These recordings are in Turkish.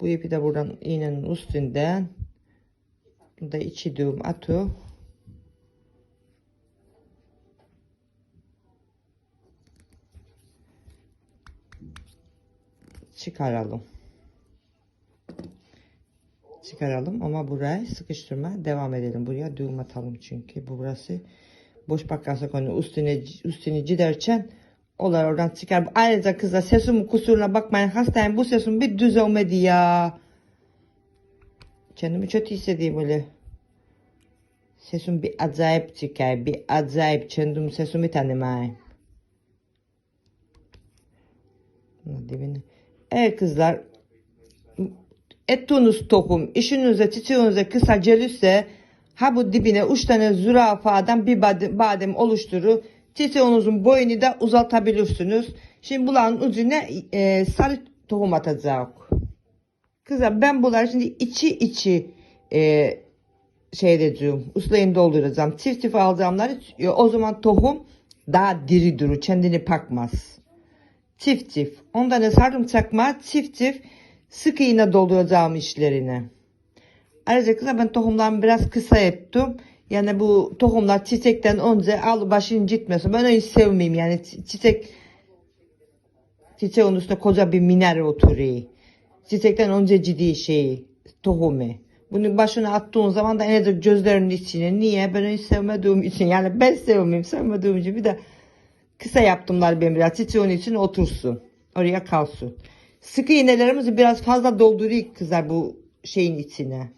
Bu ipi de buradan iğnenin üstünden. Da içi düğüm atı. Çıkaralım. Çıkaralım ama burayı sıkıştırma devam edelim. Buraya düğüm atalım çünkü burası boş bakarsak onu üstüne üstüne giderken Olar oradan çıkar. Ayrıca kızlar sesim kusuruna bakmayın. Hastayım. Bu sesim bir düz olmadı ya. Kendimi kötü hissediyorum böyle. Sesim bir acayip çıkar. Bir acayip kendim sesimi tanımayayım. Hadi beni. Evet kızlar. Ettiğiniz tohum işinize çiçeğinize kısa gelirse ha bu dibine üç tane zürafadan bir badem, badem oluşturur. Çiçeğinizin boyunu da uzatabilirsiniz. Şimdi bunların ucuna e, sarı tohum atacağız. Kızlar ben bunları şimdi içi içi e, şey edeceğim. Uslayın dolduracağım. Çift çift alacağımları e, o zaman tohum daha diri durur. Kendini pakmaz. Çift çift. Ondan da sarımsakma çift çift sık iğne dolduracağım işlerine. Ayrıca kızlar ben tohumlarımı biraz kısa ettim. Yani bu tohumlar çiçekten önce al başın gitmesin. Ben öyle sevmeyeyim yani çi- çiçek çiçeğin üstüne koca bir miner oturuyor. Çiçekten önce ciddi şey tohumu. Bunu başına attığın zaman da en azından gözlerinin içine. Niye? Ben öyle sevmediğim için. Yani ben sevmeyeyim. Sevmediğim için bir de kısa yaptımlar ben biraz. Çiçeğin içine otursun. Oraya kalsın. Sıkı iğnelerimizi biraz fazla dolduruyor kızlar bu şeyin içine.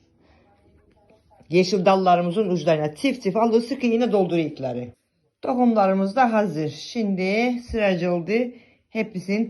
Yeşil dallarımızın uçlarına çift çift alıyor sıkı iğne dolduruyorları. Tohumlarımız da hazır. Şimdi sıracı oldu. Hepsini